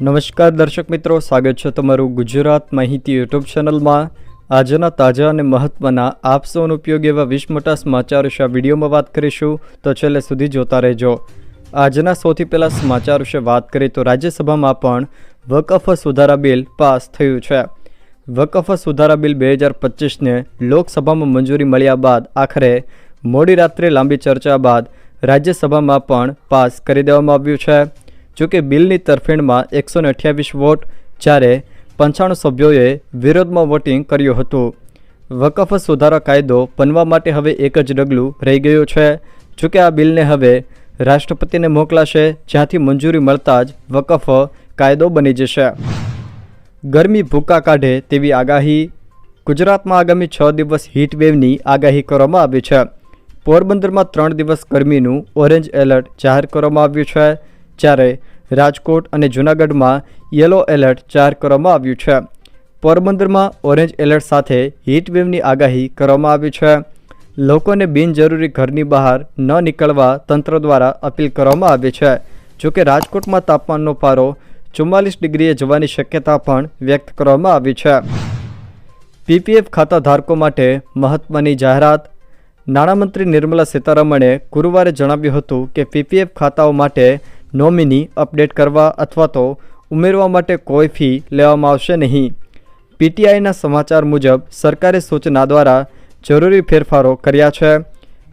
નમસ્કાર દર્શક મિત્રો, સ્વાગત છે તમારું ગુજરાત માહિતી યુટ્યુબ ચેનલમાં. આજના તાજા અને મહત્ત્વના આપ ઉપયોગ એવા વીસ મોટા સમાચાર વિશે વિડીયોમાં વાત કરીશું, તો છેલ્લે સુધી જોતા રહેજો. આજના સૌથી પહેલાં સમાચાર વિશે વાત કરીએ તો રાજ્યસભામાં પણ વકફ સુધારા બિલ પાસ થયું છે. વકફ સુધારા બિલ બે હજાર પચીસને લોકસભામાં મંજૂરી મળ્યા બાદ આખરે મોડી રાત્રે લાંબી ચર્ચા બાદ રાજ્યસભામાં પણ પાસ કરી દેવામાં આવ્યું છે. જોકે બિલની તરફેણમાં એકસો અઠ્યાવીસ વોટ, જ્યારે પંચાણું સભ્યોએ વિરોધમાં વોટિંગ કર્યું હતું. વકફ સુધારા કાયદો બનવા માટે હવે એક જ ડગલું રહી ગયું છે. જોકે આ બિલને હવે રાષ્ટ્રપતિને મોકલાશે, જ્યાંથી મંજૂરી મળતા જ વકફ કાયદો બની જશે. ગરમી ભૂકા કાઢે તેવી આગાહી. ગુજરાતમાં આગામી છ દિવસ હીટ વેવની આગાહી કરવામાં આવી છે. પોરબંદરમાં ત્રણ દિવસ ગરમીનું ઓરેન્જ એલર્ટ જાહેર કરવામાં આવ્યું છે, જ્યારે રાજકોટ અને જૂનાગઢમાં યલો એલર્ટ જાહેર કરવામાં આવ્યું છે. પોરબંદરમાં ઓરેન્જ એલર્ટ સાથે હીટવેવની આગાહી કરવામાં આવી છે. લોકોને બિનજરૂરી ઘરની બહાર ન નીકળવા તંત્ર દ્વારા અપીલ કરવામાં આવી છે. જોકે રાજકોટમાં તાપમાનનો પારો ચુમ્માલીસ ડિગ્રીએ જવાની શક્યતા પણ વ્યક્ત કરવામાં આવી છે. પીપીએફ ખાતા ધારકો માટે મહત્ત્વની જાહેરાત. નાણામંત્રી નિર્મલા સીતારમણે ગુરુવારે જણાવ્યું હતું કે પીપીએફ ખાતાઓ માટે નોમિની અપડેટ કરવા અથવા તો ઉમેરવા માટે કોઈ ફી લેવામાં આવશે નહીં. પીટીઆઈના સમાચાર મુજબ, સરકારે સૂચના દ્વારા જરૂરી ફેરફારો કર્યા છે.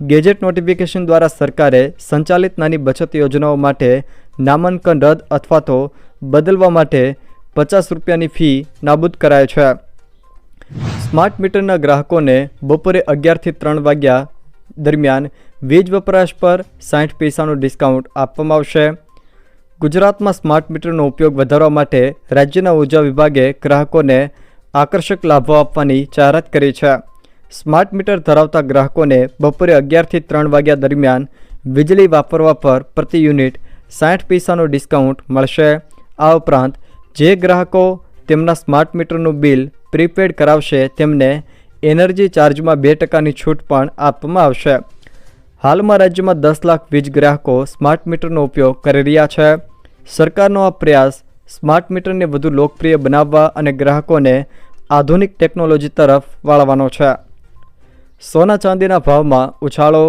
ગેજેટ નોટિફિકેશન દ્વારા સરકારે સંચાલિત નાની બચત યોજનાઓ માટે નામાંકન રદ અથવા તો બદલવા માટે પચાસ રૂપિયાની ફી નાબૂદ કરાય છે. સ્માર્ટ મીટરના ગ્રાહકોને બપોરે અગિયારથી ત્રણ વાગ્યા દરમિયાન વીજ વપરાશ પર સાઠ પૈસાનું ડિસ્કાઉન્ટ આપવામાં આવશે. ગુજરાતમાં સ્માર્ટ મીટરનો ઉપયોગ વધારવા માટે રાજ્યના ઊર્જા વિભાગે ગ્રાહકોને આકર્ષક લાભો આપવાની જાહેરાત કરી છે. સ્માર્ટ મીટર ધરાવતા ગ્રાહકોને બપોરે અગિયારથી ત્રણ વાગ્યા દરમિયાન વીજળી વાપરવા પર પ્રતિ યુનિટ સાઠ પૈસાનો ડિસ્કાઉન્ટ મળશે. આ ઉપરાંત જે ગ્રાહકો તેમના સ્માર્ટ મીટરનું બિલ પ્રીપેડ કરાવશે તેમને એનર્જી ચાર્જમાં બે ટકાની છૂટ પણ આપવામાં આવશે. હાલમાં રાજ્યમાં દસ લાખ વીજ ગ્રાહકો સ્માર્ટ મીટરનો ઉપયોગ કરી રહ્યા છે. સરકારનો આ પ્રયાસ સ્માર્ટ મીટરને વધુ લોકપ્રિય બનાવવા અને ગ્રાહકોને આધુનિક ટેકનોલોજી તરફ વાળવાનો છે. સોના ચાંદીના ભાવમાં ઉછાળો.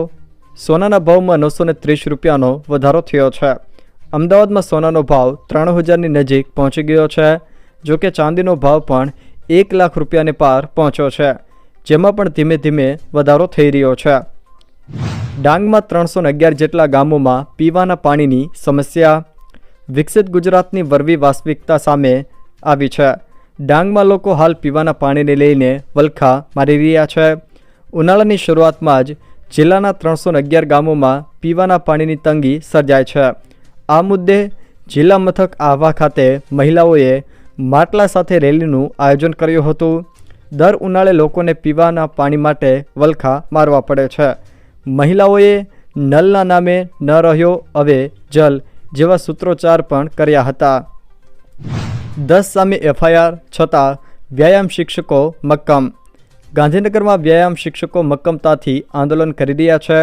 સોનાના ભાવમાં નવસો ને ત્રીસ રૂપિયાનો વધારો થયો છે. અમદાવાદમાં સોનાનો ભાવ ત્રણ હજારની નજીક પહોંચી ગયો છે, જોકે ચાંદીનો ભાવ પણ એક લાખ રૂપિયાને પાર પહોંચ્યો છે, જેમાં પણ ધીમે ધીમે વધારો થઈ રહ્યો છે. ડાંગમાં ત્રણસો અગિયાર જેટલા ગામોમાં પીવાના પાણીની સમસ્યા. વિકસિત ગુજરાતની વરવી વાસ્તવિકતા સામે આવી છે. ડાંગમાં લોકો હાલ પીવાના પાણીને લઈને વલખા મારી રહ્યા છે. ઉનાળાની શરૂઆતમાં જ જિલ્લાના ત્રણસો અગિયાર ગામોમાં પીવાના પાણીની તંગી સર્જાય છે. આ મુદ્દે જિલ્લા મથક આહવા ખાતે મહિલાઓએ માટલા સાથે રેલીનું આયોજન કર્યું હતું. દર ઉનાળે લોકોને પીવાના પાણી માટે વલખા મારવા પડે છે. મહિલાઓએ નલના નામે ન રહ્યો હવે જલ જેવા સૂત્રોચ્ચાર પણ કર્યા હતા. દસ સામે એફઆઈઆર છતાં વ્યાયામ શિક્ષકો મક્કમ. ગાંધીનગરમાં વ્યાયામ શિક્ષકો મક્કમતાથી આંદોલન કરી રહ્યા છે.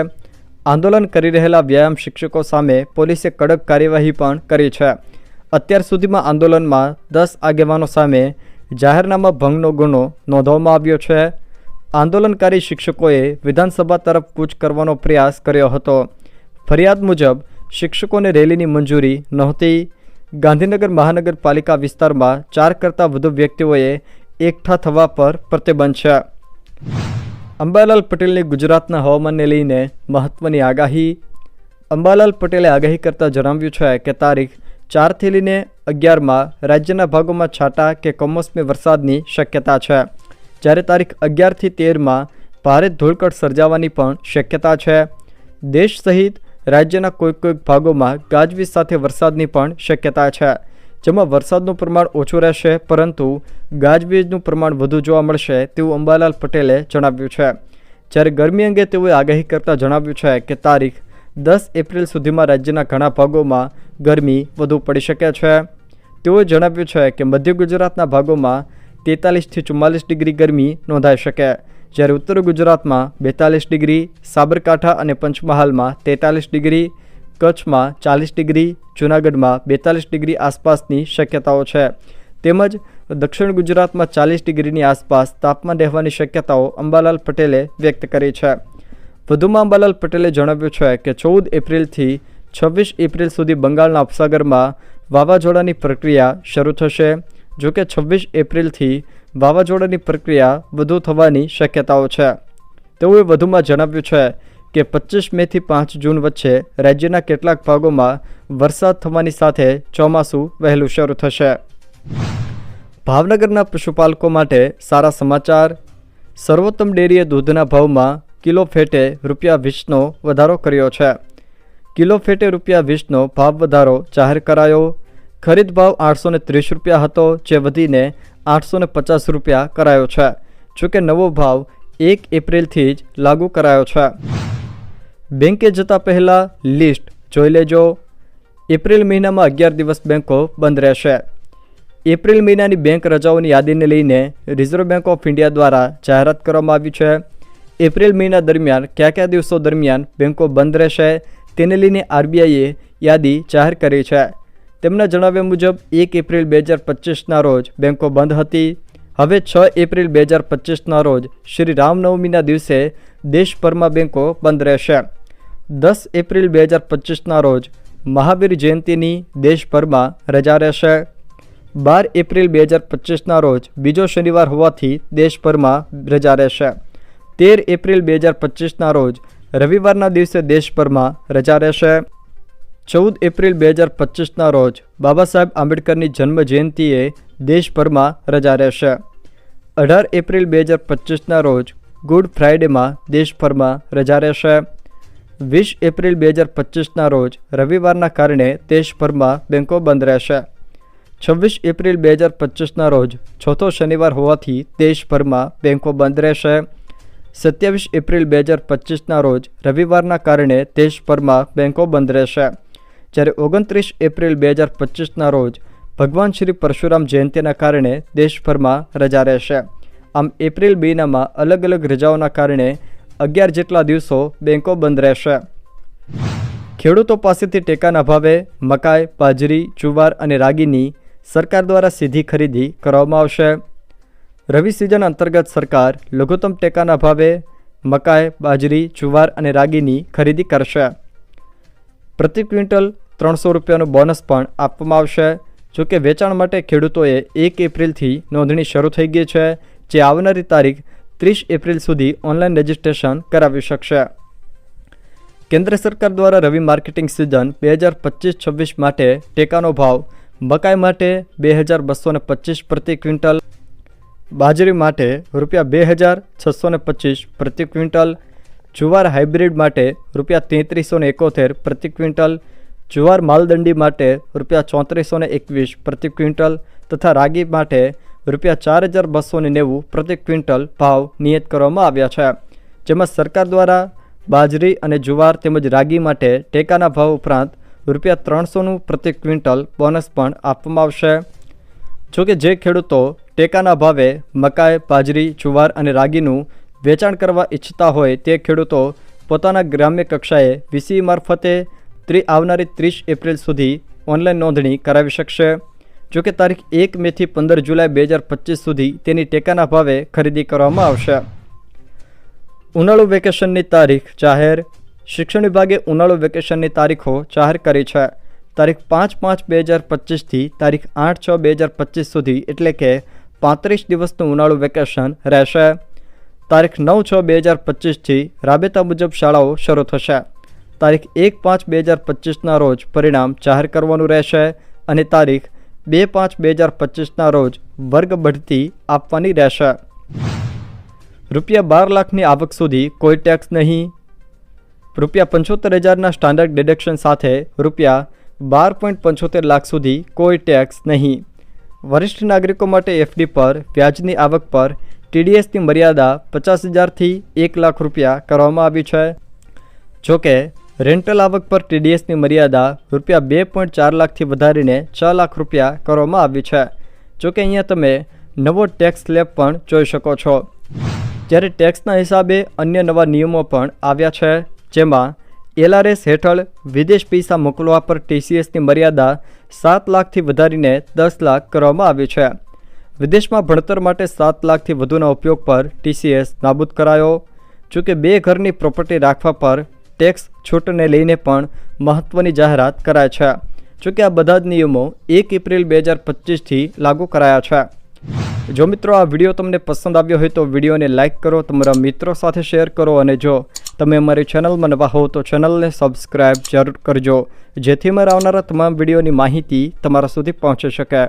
આંદોલન કરી રહેલા વ્યાયામ શિક્ષકો સામે પોલીસે કડક કાર્યવાહી પણ કરી છે. અત્યાર સુધીમાં આંદોલનમાં દસ આગેવાનો સામે જાહેરનામા ભંગનો ગુનો નોંધવામાં આવ્યો છે. આંદોલનકારી શિક્ષકોએ વિધાનસભા તરફ કૂચ કરવાનો પ્રયાસ કર્યો હતો. ફરિયાદ મુજબ, શિક્ષકોને રેલીની મંજૂરી નહોતી. ગાંધીનગર મહાનગરપાલિકા વિસ્તારમાં ચાર કરતાં વધુ વ્યક્તિઓએ એકઠા થવા પર પ્રતિબંધ છે. અંબાલાલ પટેલની ગુજરાતના હવામાનને લઈને મહત્ત્વની આગાહી. અંબાલાલ પટેલે આગાહી કરતાં જણાવ્યું છે કે તારીખ ચારથી લઈને અગિયારમાં રાજ્યના ભાગોમાં છાંટા કે કમોસમી વરસાદની શક્યતા છે. જ્યારે તારીખ અગિયારથી તેરમાં ભારે ધૂળકટ સર્જાવાની પણ શક્યતા છે. દેશ સહિત રાજ્યના કોઈક કોઈક ભાગોમાં ગાજવીજ સાથે વરસાદની પણ શક્યતા છે. જેમાં વરસાદનું પ્રમાણ ઓછું રહેશે, પરંતુ ગાજવીજનું પ્રમાણ વધુ જોવા મળશે તેવું અંબાલાલ પટેલે જણાવ્યું છે. જ્યારે ગરમી અંગે તેઓએ આગાહી કરતાં જણાવ્યું છે કે તારીખ દસ એપ્રિલ સુધીમાં રાજ્યના ઘણા ભાગોમાં ગરમી વધુ પડી શકે છે. તેઓએ જણાવ્યું છે કે મધ્ય ગુજરાતના ભાગોમાં તેતાલીસથી ચુમ્માલીસ ડિગ્રી ગરમી નોંધાઈ શકે. જ્યારે ઉત્તર ગુજરાતમાં બેતાલીસ ડિગ્રી, સાબરકાંઠા અને પંચમહાલમાં તેતાલીસ ડિગ્રી, કચ્છમાં ચાલીસ ડિગ્રી, જૂનાગઢમાં બેતાલીસ ડિગ્રી આસપાસની શક્યતાઓ છે. તેમજ દક્ષિણ ગુજરાતમાં ચાલીસ ડિગ્રીની આસપાસ તાપમાન રહેવાની શક્યતાઓ અંબાલાલ પટેલે વ્યક્ત કરી છે. વધુમાં અંબાલાલ પટેલે જણાવ્યું છે કે ચૌદ એપ્રિલથી છવ્વીસ એપ્રિલ સુધી બંગાળના ઉપસાગરમાં વાવાઝોડાની પ્રક્રિયા શરૂ થશે. જો કે છવ્વીસ એપ્રિલથી વાવાઝોડાની પ્રક્રિયા વધુ થવાની શક્યતાઓ છે. તેઓએ વધુમાં જણાવ્યું છે કે પચીસ મેથી પાંચ જૂન વચ્ચે રાજ્યના કેટલાક ભાગોમાં વરસાદ થવાની સાથે ચોમાસું વહેલું શરૂ થશે. ભાવનગરના પશુપાલકો માટે સારા સમાચાર. સર્વોત્તમ ડેરીએ દૂધના ભાવમાં કિલો ફેટે રૂપિયા વીસનો વધારો કર્યો છે. કિલો ફેટે રૂપિયા વીસનો ભાવ વધારો જાહેર કરાયો. ખરીદ ભાવ આઠસો ત્રીસ રૂપિયા હતો, જે વધીને આઠસો પચાસ રૂપિયા કરાયો છે. જોકે નવો ભાવ એક એપ્રિલથી જ લાગુ કરાયો છે. બેંકે જતા પહેલાં લિસ્ટ જોઈ લેજો. એપ્રિલ મહિનામાં અગિયાર દિવસ બેંકો બંધ રહેશે. એપ્રિલ મહિનાની બેંક રજાઓની યાદીને લઈને રિઝર્વ બેંક ઓફ ઇન્ડિયા દ્વારા જાહેરાત કરવામાં આવી છે. એપ્રિલ મહિના દરમિયાન કયા કયા દિવસો દરમિયાન બેંકો બંધ રહેશે, તેને લઈને આરબીઆઈએ યાદી જાહેર કરી છે. તેમના જણાવ્યા મુજબ, એક એપ્રિલ બે હજાર પચીસના રોજ બેંકો બંધ હતી. હવે છ એપ્રિલ બે હજાર પચીસના રોજ શ્રી રામનવમીના દિવસે દેશભરમાં બેંકો બંધ રહેશે. દસ એપ્રિલ બે હજાર પચીસના રોજ મહાવીર જયંતિની દેશભરમાં રજા રહેશે. બાર એપ્રિલ બે હજાર પચીસના રોજ બીજો શનિવાર હોવાથી દેશભરમાં રજા રહેશે. તેર એપ્રિલ બે હજાર પચીસના રોજ રવિવારના દિવસે દેશભરમાં રજા રહેશે. ચૌદ એપ્રિલ બે હજાર પચીસના રોજ બાબા સાહેબ આંબેડકરની જન્મ જયંતિએ દેશભરમાં રજા રહેશે. અઢાર એપ્રિલ બે હજાર પચીસના રોજ ગુડ ફ્રાઇડેમાં દેશભરમાં રજા રહેશે. વીસ એપ્રિલ બે હજાર પચીસના રોજ રવિવારના કારણે દેશભરમાં બેંકો બંધ રહેશે. છવ્વીસ એપ્રિલ બે હજાર પચીસના રોજ ચોથો શનિવાર હોવાથી દેશભરમાં બેંકો બંધ રહેશે. સત્યાવીસ એપ્રિલ બે હજાર પચીસના રોજ રવિવારના કારણે દેશભરમાં બેંકો બંધ રહેશે. જ્યારે ઓગણત્રીસ એપ્રિલ બે હજાર પચીસના રોજ ભગવાન શ્રી પરશુરામ જયંતિના કારણે દેશભરમાં રજા રહેશે. આમ એપ્રિલ મહિનામાં અલગ અલગ રજાઓના કારણે અગિયાર જેટલા દિવસો બેંકો બંધ રહેશે. ખેડૂતો પાસેથી ટેકાના ભાવે મકાઈ, બાજરી, જુવાર અને રાગીની સરકાર દ્વારા સીધી ખરીદી કરવામાં આવશે. રવિ સિઝન અંતર્ગત સરકાર લઘુત્તમ ટેકાના ભાવે મકાઈ, બાજરી, જુવાર અને રાગીની ખરીદી કરશે. પ્રતિ ક્વિન્ટલ ત્રણસો રૂપિયાનું બોનસ પણ આપવામાં આવશે. જોકે વેચાણ માટે ખેડૂતોએ એક એપ્રિલથી નોંધણી શરૂ થઈ ગઈ છે, જે આવનારી તારીખ ત્રીસ એપ્રિલ સુધી ઓનલાઈન રજિસ્ટ્રેશન કરાવી શકશે. કેન્દ્ર સરકાર દ્વારા રવિ માર્કેટિંગ સિઝન બે હજાર પચીસ છવ્વીસ માટે ટેકાનો ભાવ મકાઈ માટે બે હજાર બસો પચીસ પ્રતિ ક્વિન્ટલ, બાજરી માટે રૂપિયા બે હજાર છસો ને પચીસ પ્રતિ ક્વિન્ટલ, જુવાર હાઇબ્રિડ માટે રૂપિયા તેત્રીસો એકોતેર પ્રતિ ક્વિન્ટલ જુવાર માલદંડી માટે રૂપિયા ચોત્રીસો ને એકવીસ પ્રતિ ક્વિન્ટલ તથા રાગી માટે રૂપિયા ચાર હજાર બસો ને નેવું પ્રતિ ક્વિન્ટલ ભાવ નિયત કરવામાં આવ્યા છે. જેમાં સરકાર દ્વારા બાજરી અને જુવાર તેમજ રાગી માટે ટેકાના ભાવ ઉપરાંત રૂપિયા ત્રણસોનું પ્રતિ ક્વિન્ટલ બોનસ પણ આપવામાં આવશે. જોકે જે ખેડૂતો ટેકાના ભાવે મકાઈ, બાજરી, જુવાર અને રાગીનું વેચાણ કરવા ઈચ્છતા હોય તે ખેડૂતો પોતાના ગ્રામ્ય કક્ષાએ વીસી મારફતે ત્રી આવનારી ત્રીસ એપ્રિલ સુધી ઓનલાઈન નોંધણી કરાવી શકશે. જોકે તારીખ એક મેથી પંદર જુલાઈ બે હજાર પચીસ સુધી તેની ટેકાના ભાવે ખરીદી કરવામાં આવશે. ઉનાળુ વેકેશનની તારીખ જાહેર. શિક્ષણ વિભાગે ઉનાળુ વેકેશનની તારીખો જાહેર કરી છે. તારીખ પાંચ પાંચ બે હજાર પચીસથી તારીખ આઠ છ બે હજાર પચીસ સુધી એટલે કે પાંત્રીસ દિવસનું ઉનાળુ વેકેશન રહેશે. તારીખ નવ છ બે હજાર પચીસથી રાબેતા મુજબ શાળાઓ શરૂ થશે. તારીખ એક પાંચ બે હજાર પચીસના રોજ પરિણામ જાહેર કરવાનું રહેશે અને તારીખ બે પાંચ બે હજાર પચીસના રોજ વર્ગ બઢતી આપવાની રહેશે. રૂપિયા બાર લાખની આવક સુધી કોઈ ટેક્સ નહીં. રૂપિયા પંચોતેર હજારના સ્ટાન્ડર્ડ ડિડક્શન સાથે રૂપિયા બાર પોઈન્ટ પંચોતેર લાખ સુધી કોઈ ટેક્સ નહીં. વરિષ્ઠ નાગરિકો માટે એફડી પર વ્યાજની આવક પર ટીડીએસની મર્યાદા પચાસ હજારથી એક લાખ રૂપિયા કરવામાં આવી છે. જોકે રેન્ટલ આવક પર ટીડીએસની મર્યાદા રૂપિયા બે પોઈન્ટ ચાર લાખથી વધારીને છ લાખ રૂપિયા કરવામાં આવી છે. જોકે અહીંયા તમે નવો ટેક્સ સ્લેબ પણ જોઈ શકો છો. જ્યારે ટેક્સના હિસાબે અન્ય નવા નિયમો પણ આવ્યા છે, જેમાં એલઆરએસ હેઠળ વિદેશ પૈસા મોકલવા પર ટીસીએસની મર્યાદા સાત લાખથી વધારીને દસ લાખ કરવામાં આવી છે. વિદેશમાં ભણતર માટે સાત લાખથી વધુના ઉપયોગ પર ટીસીએસ નાબૂદ કરાયો. જોકે બે ઘરની પ્રોપર્ટી રાખવા પર ટેક્સ છૂટને લઈને પણ મહત્ત્વની જાહેરાત કરાય છે. જોકે આ બધા જ નિયમો એક એપ્રિલ બે હજાર પચીસથી લાગુ કરાયા છે. જો મિત્રો આ વીડિયો તમને પસંદ આવ્યો હોય તો વિડીયોને લાઇક કરો, તમારા મિત્રો સાથે શેર કરો અને જો તમે અમારી ચેનલમાં નવા હો તો ચેનલને સબસ્ક્રાઈબ જરૂર કરજો. જેથી અમારા આવનારા તમામ વિડીયોની માહિતી તમારા સુધી પહોંચી શકે.